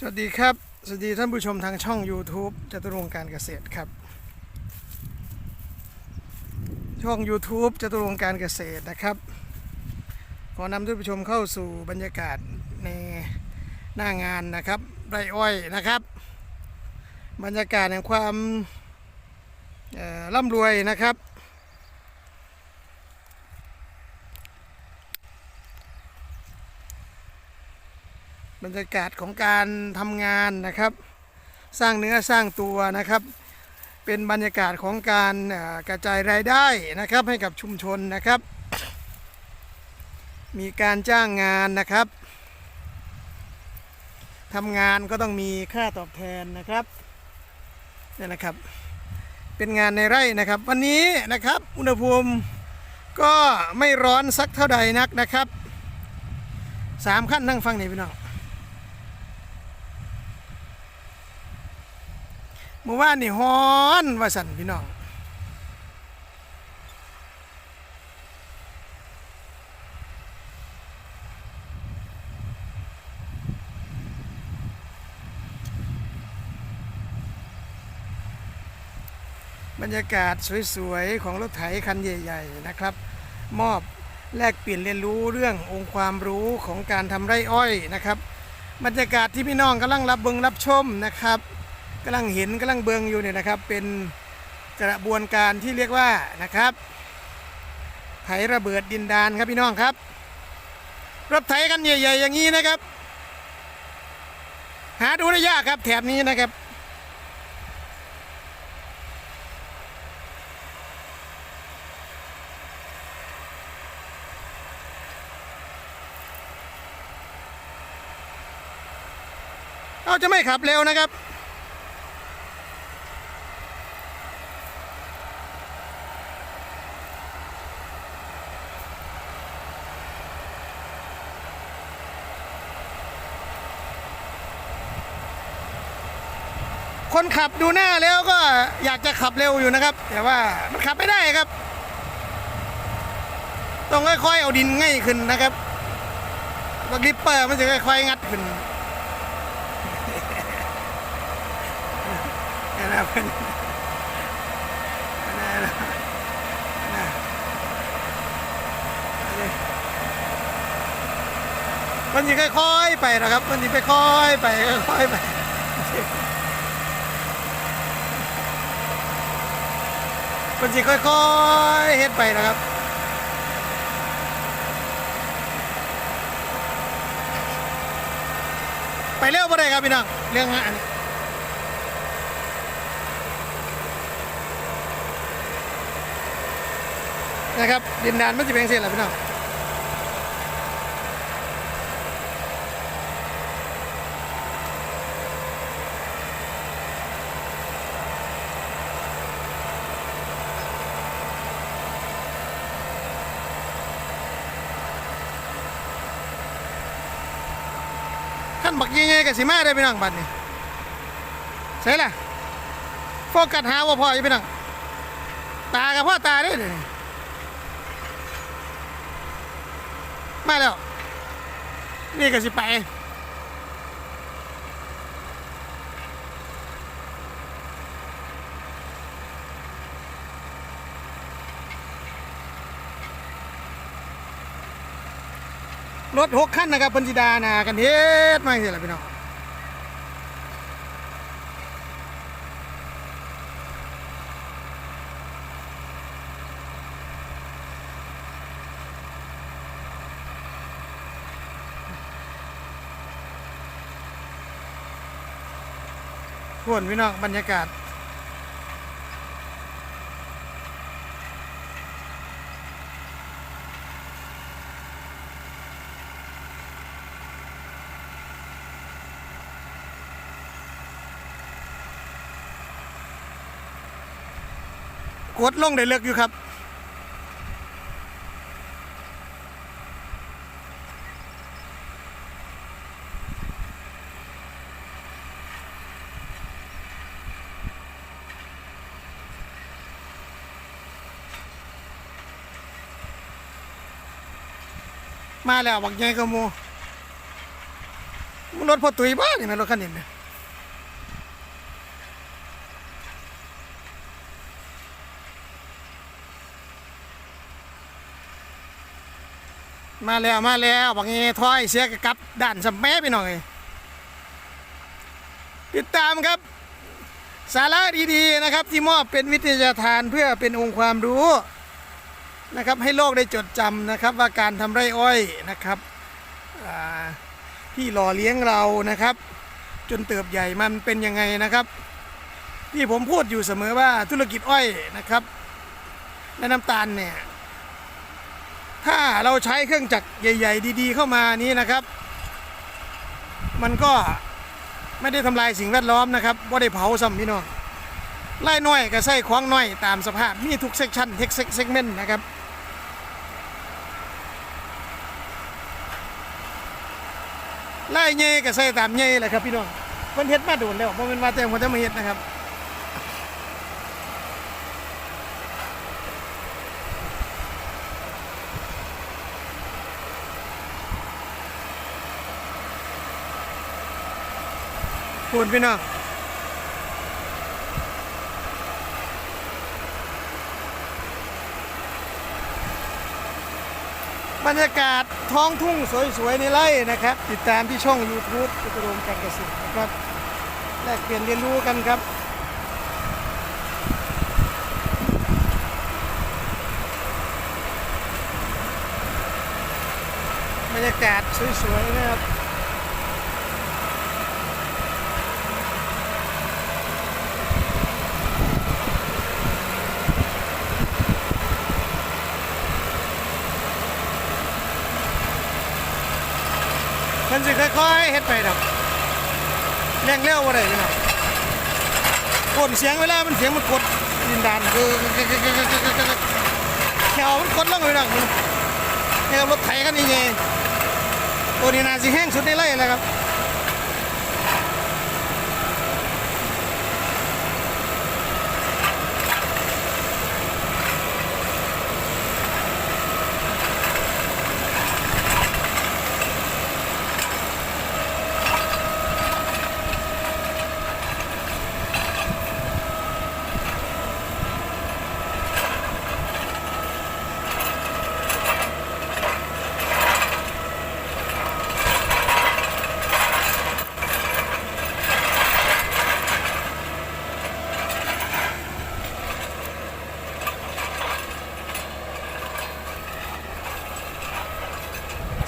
สวัสดีครับ สวัสดีท่านผู้ชมทางช่อง YouTube จตุรงการเกษตรครับ ช่อง YouTube จตุรงการเกษตรนะครับ ขอนำท่านผู้ชมเข้าสู่บรรยากาศในหน้างานนะครับไรอ้อยนะครับ บรรยากาศแห่งความร่ำรวยนะครับ บรรยากาศของการทำงานนะครับ สร้างเนื้อสร้างตัวนะครับ เป็นบรรยากาศของการกระจายรายได้นะครับให้กับชุมชนนะครับ มีการจ้างงานนะครับทำงานก็ต้องมีค่าตอบแทนนะครับนี่นะครับ เป็นงานในไร่นะครับ วันนี้นะครับ อุณหภูมิก็ไม่ร้อนสักเท่าใดนักนะครับสามขั้นนั่งฟังนี่พี่น้อง เมื่อวานนี่ฮ้อนว่าสันพี่น้องบรรยากาศสวยๆ ของรถไถคันใหญ่ๆนะครับ มอบแลกเปลี่ยนเรียนรู้เรื่ององค์ความรู้ของการทำไร่อ้อยนะครับ บรรยากาศที่พี่น้องกำลังรับเบิงรับชมนะครับ กำลังเห็นกำลังเบิงอยู่เนี่ยนะครับ เป็นกระบวนการที่เรียกว่านะครับ ไถระเบิดดินดานครับพี่น้องครับรถไถกันใหญ่ๆอย่างนี้นะครับ หาดูได้ยากครับแถบนี้นะครับเราจะไม่ขับเร็วนะครับ คนขับดูหน้าแล้วก็อยากจะขับเร็วอยู่นะครับ แต่ว่ามันขับไม่ได้ครับ ต้องค่อยๆเอาดินง่ายขึ้นนะครับบักดิปเปอร์มันจะค่อยๆงัดขึ้นนะเพิ่นนี่นะนะมันจะค่อยๆไปนะครับ มันจะไปค่อยๆไปค่อยๆไป มันจะค่อยๆเฮ็ดไปนะครับไปเร็วบ่ได้ครับพี่น้องเรื่องงานนี้นะครับดินแดนมันจะเป็นเส้นอะไรพี่น้อง ขั้นบักยังไงกับสิมาได้พี่น้องบัดนี้ใช่ล่ะโฟกัสหาว่าพออยู่พี่น้องตากับพ่อตาได้เลยมาแล้ว นี่ก็สิไป รถหกขั้นนะครับพันจิดานากันเฮ็ดมาสิล่ะพี่น้องพวนพี่น้องบรรยากาศ กดลงได้เลือกอยู่ครับ มาแล้วบักใหญ่กระมูมันรถพอตุยบ้านี่แม่นรถคันนี้เนี่ย มาแล้วมาแล้วบางงี้ถอยเสียกับด่านสแม่ไปหน่อย ติดตามครับ สาระดีๆนะครับ ที่มอบเป็นวิทยาทานเพื่อเป็นองค์ความรู้นะครับ ให้โลกได้จดจำนะครับ ว่าการทำไร่อ้อยนะครับที่หล่อเลี้ยงเรานะครับ จนเติบใหญ่มันเป็นยังไงนะครับ ที่ผมพูดอยู่เสมอว่าธุรกิจอ้อยนะครับและน้ำตาลเนี่ย ถ้าเราใช้เครื่องจักรใหญ่ ๆ ดีๆ เข้ามานี้นะครับ มันก็ไม่ได้ทำลายสิ่งแวดล้อมนะครับว่าได้เผาซ้ำพี่น้องไล่น้อยก็ใส่คว้างน้อยตามสภาพมีทุกเซกชันเทคเซกเมนต์นะครับไล่เงย่ก็ใส่ตามเงยแหละครับพี่น้องมันเฮ็ดมาโดนแล้วเพราะมันว่าแต่คนจะมาเฮ็ดนะครับ พูดพี่น้องบรรยากาศท้องทุ่งสวยๆในไร่นะครับ ติดตามที่ช่อง YouTube อุตรมการเกษตรนะครับแลกเปลี่ยนเรียนรู้กันครับบรรยากาศสวยๆนะครับ มันสิค่อยๆเฮ็ดไปดอกแรงเร็วบ่ได้พี่น้องกดเสียงเวลา มันเสียงมันกดดินดานคือแถวมันกดลงไปหนักแถวรถไถกันนี่ไงตัวนี้น่าสิแห้งสุดในไร่เลยครับ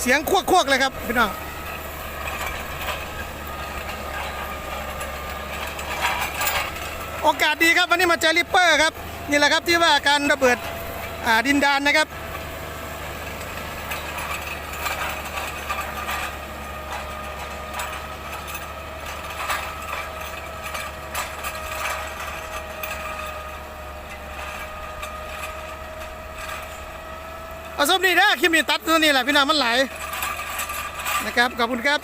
เสียงควกๆเลยครับพี่น้องโอกาสดีครับวันนี้มาเจอริปเปอร์ครับนี่แหละครับที่ว่าการระเบิดดินดานนะครับ เอาสมนี่นะคลิปนี้ตัดตัวนี้แหละพี่น้องมันไหลนะครับขอบคุณครับ